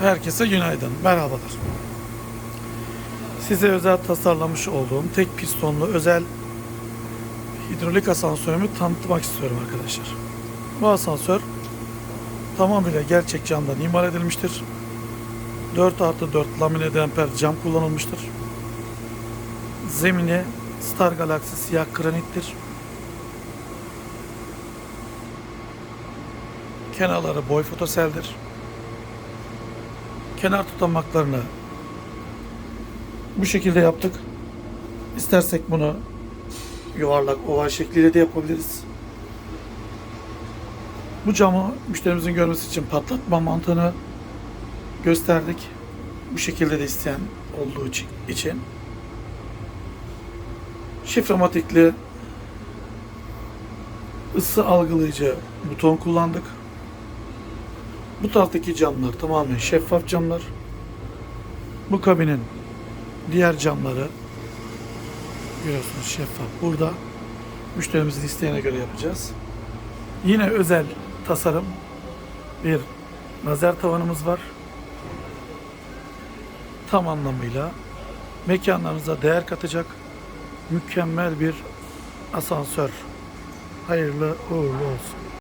Herkese günaydın, merhabalar. Size özel tasarlamış olduğum tek pistonlu özel hidrolik asansörümü tanıtmak istiyorum arkadaşlar. Bu asansör tamamıyla gerçek camdan imal edilmiştir. 4 artı 4 lamine demper cam kullanılmıştır. Zemini Star Galaxy siyah granittir. Kenarları boy fotoseldir. Kenar tutamaklarını bu şekilde yaptık. İstersek bunu yuvarlak oval şekliyle de yapabiliriz. Bu camı müşterimizin görmesi için patlatma mantığını gösterdik. Bu şekilde de isteyen olduğu için-. Şifrematikli ısı algılayıcı buton kullandık. Bu taraftaki camlar tamamen şeffaf camlar. Bu kabinin diğer camları görüyorsunuz şeffaf. Burada müşterimizin isteğine göre yapacağız. Yine özel tasarım bir lazer tavanımız var. Tam anlamıyla mekanlarınıza değer katacak mükemmel bir asansör. Hayırlı uğurlu olsun.